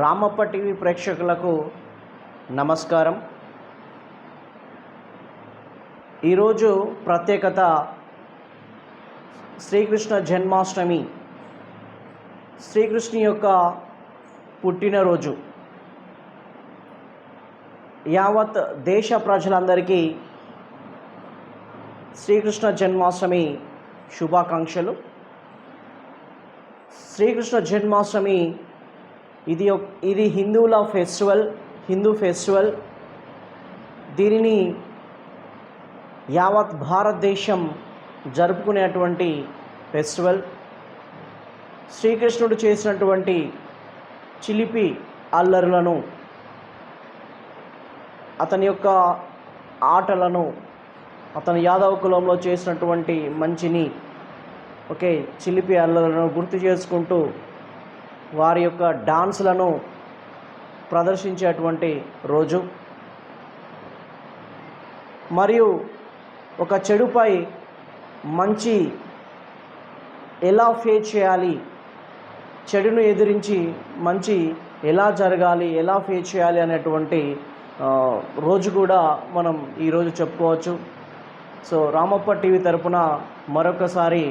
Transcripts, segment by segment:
Ramappa TV ప్రేక్షకులకు నమస్కారం. ఈరోజు ప్రత్యేకత శ్రీకృష్ణ జన్మాష్టమి శ్రీకృష్ణు యొక్క పుట్టినరోజు. యావత్ దేశ ప్రజలందరికీ శ్రీకృష్ణ జన్మాష్టమి శుభాకాంక్షలు. శ్రీకృష్ణ జన్మాష్టమి ఇది ఇది హిందువుల ఫెస్టివల్ హిందూ ఫెస్టివల్. దీనిని యావత్ భారతదేశం జరుపుకునేటువంటి ఫెస్టివల్. శ్రీకృష్ణుడు చేసినటువంటి చిలిపి అల్లరులను అతని యొక్క ఆటలను అతను యాదవ కులంలో చేసినటువంటి మంచిని ఓకే చిలిపి అల్లరులను గుర్తు చేసుకుంటూ వారి యొక్క డాన్స్లను ప్రదర్శించేటువంటి రోజు. మరియు ఒక చెడుపై మంచి ఎలా ఫేస్ చేయాలి చెడును ఎదిరించి మంచి ఎలా జరగాలి ఎలా ఫేస్ చేయాలి అనేటువంటి రోజు కూడా మనం ఈరోజు చెప్పుకోవచ్చు. సో రామప్ప టీవీ తరపున మరొకసారి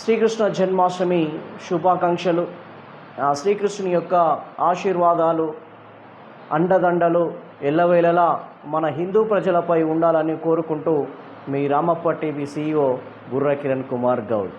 శ్రీకృష్ణ జన్మాష్టమి శుభాకాంక్షలు. శ్రీకృష్ణుని యొక్క ఆశీర్వాదాలు అండదండలు ఎల్లవేళలా మన హిందూ ప్రజలపై ఉండాలని కోరుకుంటూ మీ రామప్ప టీవీ సీఈఓ బుర్ర కిరణ్ కుమార్ గౌడ్.